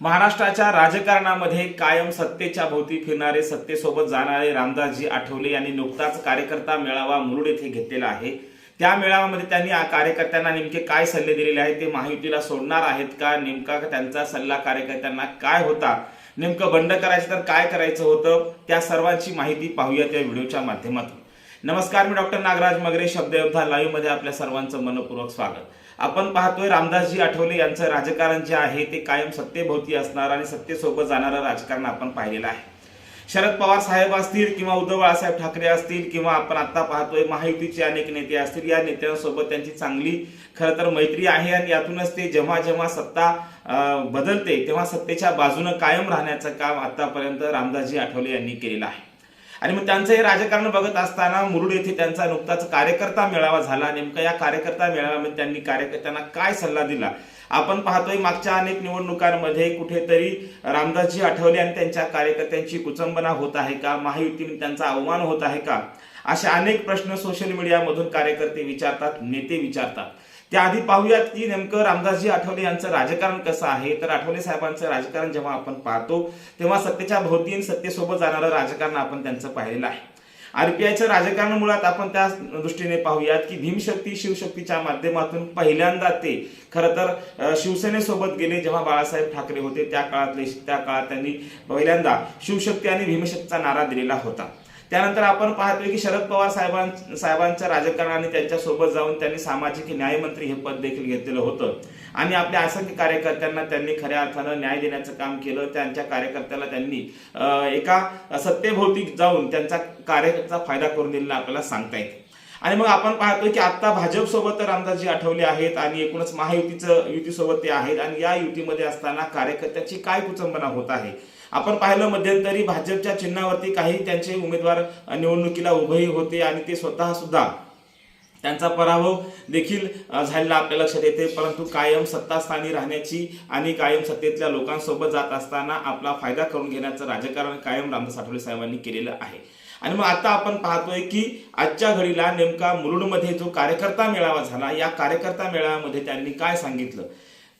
महाराष्ट्राच्या राजकारणामध्ये कायम सत्तेच्या भोवती फिरणारे सत्तेसोबत जाणारे रामदासजी आठवले यांनी नुकताच कार्यकर्ता मेळावा मुरुड येथे घेतलेला आहे. त्या मेळाव्यामध्ये त्यांनी कार्यकर्त्यांना नेमके काय सल्ले दिलेले आहेत ते महायुतीला सोडणार आहेत का? नेमका त्यांचा सल्ला कार्यकर्त्यांना काय होता? नेमकं बंड करायचं तर काय करायचं होतं? त्या सर्वांची माहिती पाहूया त्या व्हिडिओच्या माध्यमातून. नमस्कार मी डॉक्टर नागराज मगरे शब्दयोद्धा लाईव्हमध्ये आपल्या सर्वांचं मनपूर्वक स्वागत. आपण पाहतोय रामदासजी आठवले यांचं राजकारण जे आहे ते कायम सत्तेभोवती असणार आणि सत्तेसोबत जाणारं राजकारण आपण पाहिलेलं आहे. शरद पवार साहेब असतील किंवा उद्धव बाळासाहेब ठाकरे असतील किंवा आपण आता पाहतोय महायुतीचे अनेक नेते असतील या नेत्यांसोबत त्यांची चांगली खरं तर मैत्री आहे आणि यातूनच ते जेव्हा जेव्हा सत्ता बदलते तेव्हा सत्तेच्या बाजूनं कायम राहण्याचं काम आतापर्यंत रामदासजी आठवले यांनी केलेलं आहे. आणि मग त्यांचं हे राजकारण बघत असताना मुरुड येथे त्यांचा नुकताच कार्यकर्ता मेळावा झाला. नेमका या कार्यकर्ता मेळाव्यामध्ये त्यांनी कार्यकर्त्यांना काय सल्ला दिला? आपण पाहतोय मागच्या अनेक निवडणुकांमध्ये कुठेतरी रामदासजी आठवले आणि त्यांच्या कार्यकर्त्यांची कुचंबना होत आहे का? महायुतीने त्यांचा अवमान होत आहे का? असे अनेक प्रश्न सोशल मीडियामधून कार्यकर्ते विचारतात नेते विचारतात. त्याआधी पाहूयात की नेमकं रामदासजी आठवले यांचं राजकारण कसं आहे? तर आठवले साहेबांचं राजकारण जेव्हा आपण पाहतो तेव्हा सत्तेच्या भोवती आणि सत्तेसोबत जाणारं राजकारण आपण त्यांचं पाहिलेलं आहे. आरपीआयचं राजकारण मुळात आपण त्या दृष्टीने पाहूयात की भीमशक्ती शिवशक्तीच्या माध्यमातून पहिल्यांदा ते खरं तर शिवसेनेसोबत गेले जेव्हा बाळासाहेब ठाकरे होते त्या काळातले त्या काळात त्यांनी पहिल्यांदा शिवशक्ती आणि भीमशक्तीचा नारा दिलेला होता. त्यानंतर आपण पाहतोय की शरद पवार साहेबां साहेबांच्या राजकारणाने त्यांच्यासोबत जाऊन त्यांनी सामाजिक न्यायमंत्री हे पद देखील घेतलेलं होतं. आणि आपल्या असंख्य कार्यकर्त्यांना त्यांनी खऱ्या अर्थानं न्याय देण्याचं काम केलं. त्यांच्या कार्यकर्त्याला त्यांनी एका सत्तेभोवती जाऊन त्यांचा कार्याचा फायदा करून दिलेला आपल्याला सांगता येईल. आणि मग आपण पाहतोय की आता भाजप सोबत रामदासजी आठवले आहेत आणि एकूणच महायुतीचं युतीसोबत ते आहेत. आणि या युतीमध्ये असताना कार्यकर्त्याची काय कुचंबना होत आहे? आपण पाहिलं मध्यंतरी भाजपच्या चिन्हावरती काही त्यांचे उमेदवार निवडणुकीला उभेही होते आणि ते स्वतः सुद्धा त्यांचा पराभव देखील झालेला आपल्या लक्षात येते. परंतु कायम सत्तास्थानी राहण्याची आणि कायम सत्तेतल्या लोकांसोबत जात असताना आपला फायदा करून घेण्याचं राजकारण कायम रामदास आठवले साहेबांनी केलेलं आहे. आणि मग आता आपण पाहतोय की आजच्या घडीला नेमका मुरुडमध्ये जो कार्यकर्ता मेळावा झाला या कार्यकर्ता मेळाव्यामध्ये त्यांनी काय सांगितलं?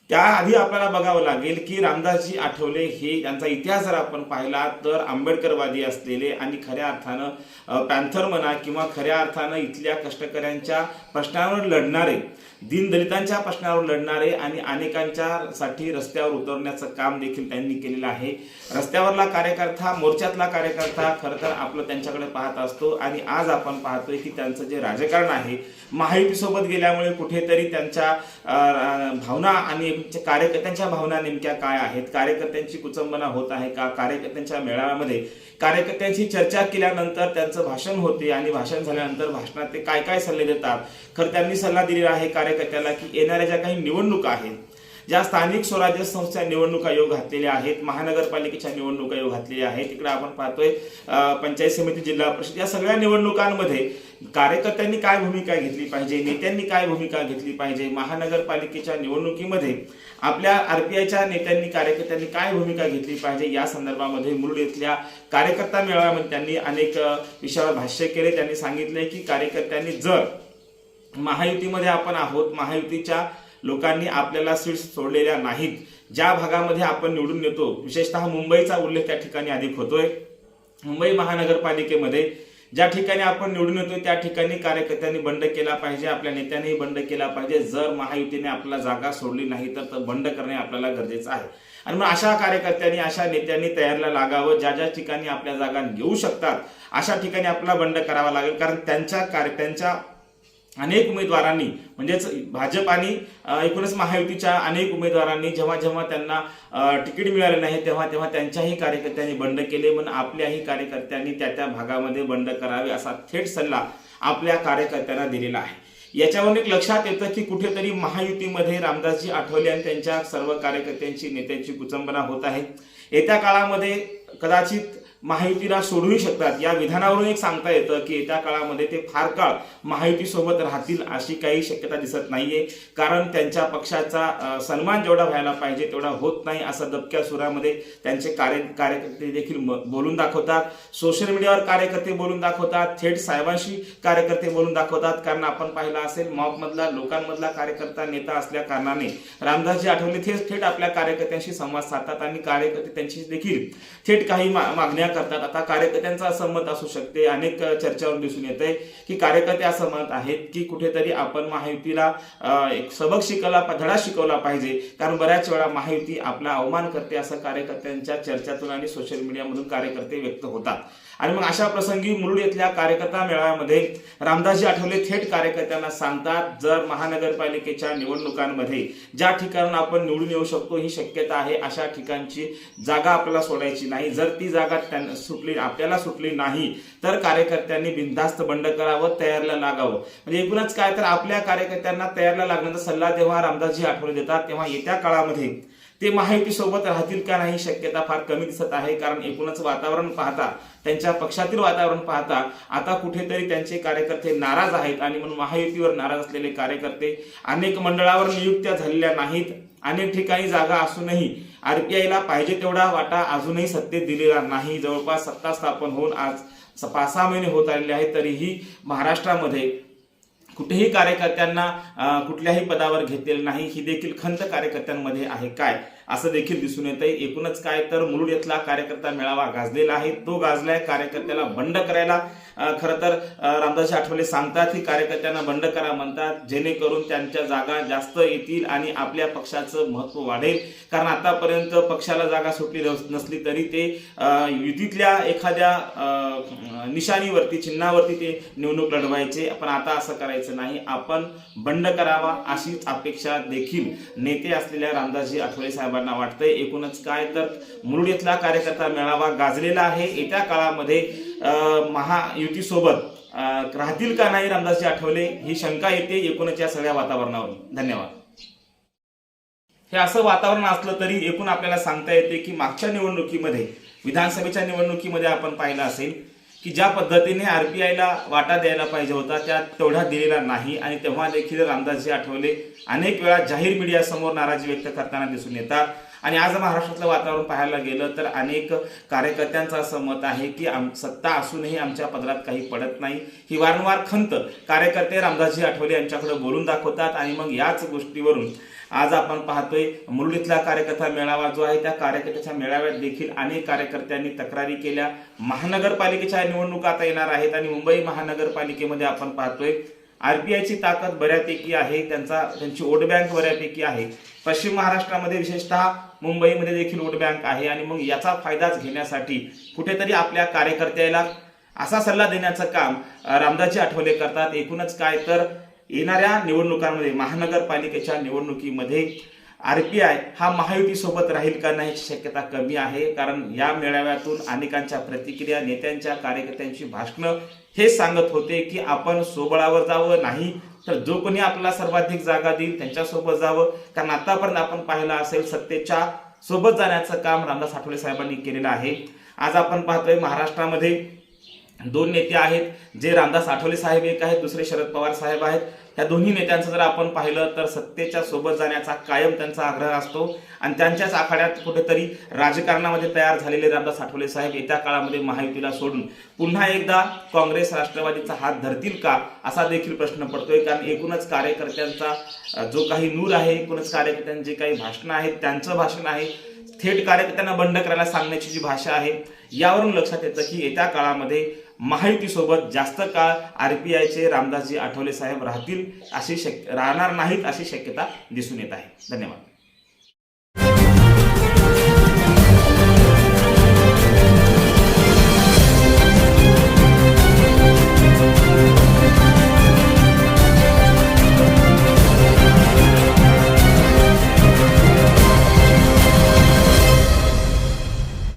त्याआधी आपल्याला बघावं लागेल की रामदासजी आठवले हे त्यांचा इतिहास जर आपण पाहिला तर आंबेडकरवादी असलेले आणि खऱ्या अर्थानं पॅन्थर म्हणा किंवा खऱ्या अर्थानं इथल्या कष्टकऱ्यांच्या प्रश्नावर लढणारे दीनदलितांच्या प्रश्नावर लढणारे आणि अनेकांच्या साठी रस्त्यावर उतरण्याचं काम देखील त्यांनी केलेलं आहे. रस्त्यावरला कार्यकर्ता मोर्चातला कार्यकर्ता खरं तर आपलं त्यांच्याकडे पाहत असतो आणि आज आपण पाहतोय की त्यांचं जे राजकारण आहे महायुतीसोबत गेल्यामुळे कुठेतरी त्यांच्या भावना आणि कार्यकर्त्यांच्या भावना नेमक्या काय आहेत? कार्यकर्त्यांची कुचंबना होत आहे का? कार्यकर्त्यांच्या मेळाव्यामध्ये कार्यकर्त्यांची चर्चा केल्यानंतर त्यांचं भाषण होते आणि भाषण झाल्यानंतर भाषणात ते काय काय सल्ले देतात? खरं त्यांनी सल्ला दिलेला आहे कार्यकर्त्याला की येणाऱ्या ज्या काही निवडणुका आहेत ज्या स्थानिक स्वराज्य संस्था निवडणुका योग घातलेल्या आहेत महानगरपालिकेच्या निवडणुका योग घातलेल्या आहेत तिकडे आपण पाहतोय पंचायत समिती जिल्हा परिषद या सगळ्या निवडणुकांमध्ये कार्यकर्त्यांनी काय भूमिका घेतली पाहिजे नेत्यांनी काय भूमिका घेतली पाहिजे महानगरपालिकेच्या निवडणुकीमध्ये आपल्या आरपीआयच्या नेत्यांनी कार्यकर्त्यांनी काय भूमिका घेतली पाहिजे या संदर्भामध्ये मुरुड येथल्या कार्यकर्ता मेळाव्यामध्ये त्यांनी अनेक विषयावर भाष्य केले. त्यांनी सांगितले की कार्यकर्त्यांनी जर महायुतीमध्ये आपण आहोत महायुतीच्या लोकांनी आपल्याला सीट्स सोडलेल्या नाहीत. ज्या भागामध्ये आपण निवडून येतो विशेषतः मुंबईचा उल्लेख त्या ठिकाणी अधिक होतोय. मुंबई महानगरपालिकेमध्ये ज्या ठिकाणी आपण निवडून येतोय त्या ठिकाणी कार्यकर्त्यांनी बंड केला पाहिजे आपल्या नेत्यांनीही बंड केला पाहिजे. जर महायुतीने आपल्याला जागा सोडली नाही तर बंड करणे आपल्याला गरजेचं आहे. आणि मग अशा कार्यकर्त्यांनी अशा नेत्यांनी तयारीला लागावं ज्या ज्या ठिकाणी आपल्या जागा घेऊ शकतात अशा ठिकाणी आपल्याला बंड करावा लागेल. कारण त्यांच्या कार्य त्यांच्या अनेक उमेदवारांनी म्हणजेच भाजप आणि एकूणच महायुतीच्या अनेक उमेदवारांनी जेव्हा जेव्हा त्यांना तिकीट मिळाले नाही तेव्हा तेव्हा त्यांच्याही कार्यकर्त्यांनी बंड केले. म्हणून आपल्याही कार्यकर्त्यांनी त्या त्या भागामध्ये बंड करावे असा थेट सल्ला आपल्या कार्यकर्त्यांना दिलेला आहे. याच्यावरून एक लक्षात येतं की कुठेतरी महायुतीमध्ये रामदासजी आठवले आणि त्यांच्या सर्व कार्यकर्त्यांची नेत्यांची कुचंबना होत आहे. येत्या काळामध्ये कदाचित महायुतीला सोडूही शकतात. या विधानावरून एक सांगता येतं की येत्या काळामध्ये ते फार काळ महायुतीसोबत राहतील अशी काही शक्यता दिसत नाहीये. कारण त्यांच्या पक्षाचा सन्मान जेवढा व्हायला पाहिजे तेवढा होत नाही असं दबक्या सुरामध्ये त्यांचे कार्य कार्यकर्ते देखील म- बोलून दाखवतात. सोशल मीडियावर कार्यकर्ते बोलून दाखवतात. थेट साहेबांशी कार्यकर्ते बोलून दाखवतात. कारण आपण पाहिलं असेल मॉपमधला लोकांमधला कार्यकर्ता नेता असल्या कारणाने रामदासजी आठवले थेट थेट आपल्या कार्यकर्त्यांशी संवाद साधतात आणि कार्यकर्ते त्यांची देखील थेट काही मा- मागण्या करतात. आता कार्यकर्त्यांचं असं मत असू शकते. अनेक चर्चावर दिसून येत आहे की कार्यकर्ते असं मत आहेत की कुठेतरी आपण महायुतीला एक सबक शिकवला धडा शिकवला पाहिजे. कारण बऱ्याच वेळा महायुती आपला अवमान करते असं कार्यकर्त्यांच्या चर्चातून आणि सोशल मीडियामधून कार्यकर्ते व्यक्त होतात. आणि मग अशा प्रसंगी मुरुड येथल्या कार्यकर्ता मेळाव्यामध्ये रामदासजी आठवले थेट कार्यकर्त्यांना सांगतात जर महानगरपालिकेच्या निवडणुकांमध्ये ज्या ठिकाणून आपण निवडून येऊ शकतो ही शक्यता आहे अशा ठिकाणची जागा आपल्याला सोडायची नाही. जर ती जागा सुटली आपल्याला सुटली नाही तर कार्यकर्त्यांनी बिनधास्त बंड करावं तयारला लागावं. म्हणजे एकूणच काय तर आपल्या कार्यकर्त्यांना तयारला लागण्याचा सल्ला जेव्हा रामदासजी आठवले देतात तेव्हा येत्या काळामध्ये ते महायुती सोबत राहतील का नाही शक्यता फार कमी दिसत आहे. कारण एकूणच वातावरण पाहता त्यांच्या पक्षातील वातावरण पाहता आता कुठेतरी त्यांचे कार्यकर्ते नाराज आहेत आणि म्हणून महायुतीवर नाराज असलेले कार्यकर्ते अनेक मंडळावर नियुक्त्या झालेल्या नाहीत. अनेक ठिकाणी जागा असूनही आरपीआयला पाहिजे तेवढा वाटा अजूनही सत्तेत दिलेला नाही. जवळपास सत्ता स्थापन होऊन आज पाच सहा महिने होत आलेले आहेत तरीही महाराष्ट्रामध्ये कुठेही कार्यकर्त्यांना कुठल्याही पदावर घेतलेलं नाही. ही देखील खंत कार्यकर्त्यांमध्ये आहे. काय? असं देखील दिसून येत आहे एकूणच काय तर मुरुड येथला कार्यकर्ता मेळावा गाजलेला आहे. तो गाजलाय कार्यकर्त्याला बंड करायला. खर खरं तर रामदास आठवले सांगतात की कार्यकर्त्यांना बंड करा म्हणतात. जेणेकरून त्यांच्या जागा जास्त येतील आणि आपल्या पक्षाचं महत्त्व वाढेल. कारण आतापर्यंत पक्षाला जागा सुटली नसली तरी ते युतीतल्या एखाद्या अं, निशाणीवरती चिन्हावरती ते निवडणूक लढवायचे. पण आता असं करायचं नाही. आपण बंड करावा अशीच अपेक्षा देखील नेते असलेल्या रामदासजी आठवले साहेबांना वाटतंय. एकूणच काय तर मुरुड इथला कार्यकर्ता मेळावा गाजलेला आहे. येत्या काळामध्ये महायुतीसोबत राहतील का नाही रामदासजी आठवले ही शंका येते एकूणच या सगळ्या वातावरणावर धन्यवाद. हे असं वातावरण असलं तरी एकूण आपल्याला सांगता येते की मागच्या निवडणुकीमध्ये विधानसभेच्या निवडणुकीमध्ये आपण पाहिलं असेल की ज्या पद्धतीने आर पी आयला वाटा द्यायला पाहिजे होता त्या तेवढा दिलेला नाही. आणि तेव्हा देखील रामदासजी आठवले अनेक वेळा जाहीर मीडियासमोर नाराजी व्यक्त करताना दिसून येतात. आणि आज महाराष्ट्रातलं वातावरण पाहायला गेलं तर अनेक कार्यकर्त्यांचं असं मत आहे की आम सत्ता असूनही आमच्या पदरात काही पडत नाही. ही वारंवार खंत कार्यकर्ते रामदासजी आठवले यांच्याकडे बोलून दाखवतात. आणि मग याच गोष्टीवरून आज आपण पाहतोय मुरळीतला कार्यकर्ता मेळावा जो आहे त्या कार्यकर्त्याच्या मेळाव्यात देखील अनेक कार्यकर्त्यांनी तक्रारी केल्या. महानगरपालिकेच्या निवडणुका आता येणार आहेत आणि मुंबई महानगरपालिकेमध्ये आपण पाहतोय आरबीआयची ताकद बऱ्यापैकी आहे त्यांचा त्यांची वोट बँक बऱ्यापैकी आहे. पश्चिम महाराष्ट्रामध्ये विशेषतः मुंबईमध्ये देखील वोट बँक आहे आणि मग याचा फायदाच घेण्यासाठी कुठेतरी आपल्या कार्यकर्त्याला असा सल्ला देण्याचं काम रामदासजी आठवले करतात. एकूणच काय तर येणाऱ्या निवडणुकांमध्ये महानगरपालिकेच्या निवडणुकीमध्ये आर पी आय हा महायुतीसोबत राहील का नाही शक्यता कमी आहे. कारण या मेळाव्यातून अनेकांच्या प्रतिक्रिया नेत्यांच्या कार्यकर्त्यांची भाषणं हे सांगत होते की आपण सोबळावर जावं नाही तर जो कोणी आपला सर्वाधिक जागा देईल त्यांच्यासोबत जावं. कारण आतापर्यंत आपण पाहिलं असेल सत्तेच्या सोबत जाण्याचं काम रामदास आठवले साहेबांनी केलेलं आहे. आज आपण पाहतोय महाराष्ट्रामध्ये दोन नेते आहेत जे रामदास आठवले साहेब एक आहेत दुसरे शरद पवार साहेब आहेत. त्या दोन्ही नेत्यांचं जर आपण पाहिलं तर सत्तेच्या सोबत जाण्याचा कायम त्यांचा आग्रह असतो. आणि त्यांच्याच आखाड्यात कुठेतरी राजकारणामध्ये तयार झालेले रामदास आठवले साहेब येत्या काळामध्ये महायुतीला सोडून पुन्हा एकदा काँग्रेस राष्ट्रवादीचा हात धरतील का असा देखील प्रश्न पडतोय. कारण एकूणच कार्यकर्त्यांचा जो काही नूर आहे एकूणच कार्यकर्त्यांचे काही भाषणं आहेत त्यांचं भाषण आहे. थेट कार्यकर्त्यांना बंड करायला सांगण्याची जी भाषा आहे यावरून लक्षात येतं की येत्या काळामध्ये महायुतीसोबत जास्त काळ आर पी आयचे रामदासजी आठवले साहेब राहतील अशी शक राहणार नाहीत अशी शक्यता दिसून येत आहे. धन्यवाद.